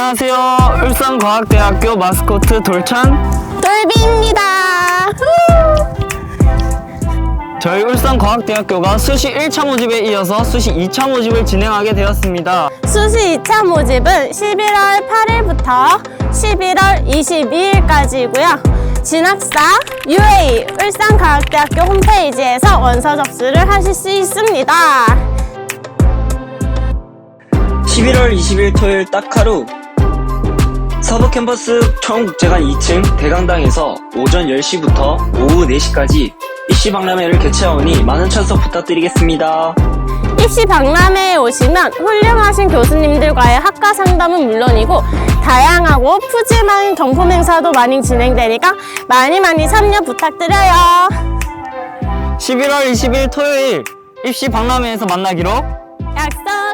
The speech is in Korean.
안녕하세요. 울산과학대학교 마스코트 돌찬. 돌비입니다. 저희 울산과학대학교가 수시 1차 모집에 이어서 수시 2차 모집을 진행하게 되었습니다. 수시 2차 모집은 11월 8일부터 11월 22일까지이고요. 진학사 UA 울산과학대학교 홈페이지에서 원서 접수를 하실 수 있습니다. 11월 20일 토요일 딱 하루 서부 캠퍼스 청국제관 2층 대강당에서 오전 10시부터 오후 4시까지 입시 박람회를 개최하오니 많은 참석 부탁드리겠습니다. 입시 박람회에 오시면 훌륭하신 교수님들과의 학과 상담은 물론이고 다양하고 푸짐한 경품 행사도 많이 진행되니까 많이 많이 참여 부탁드려요. 11월 20일 토요일 입시 박람회에서 만나기로 약속!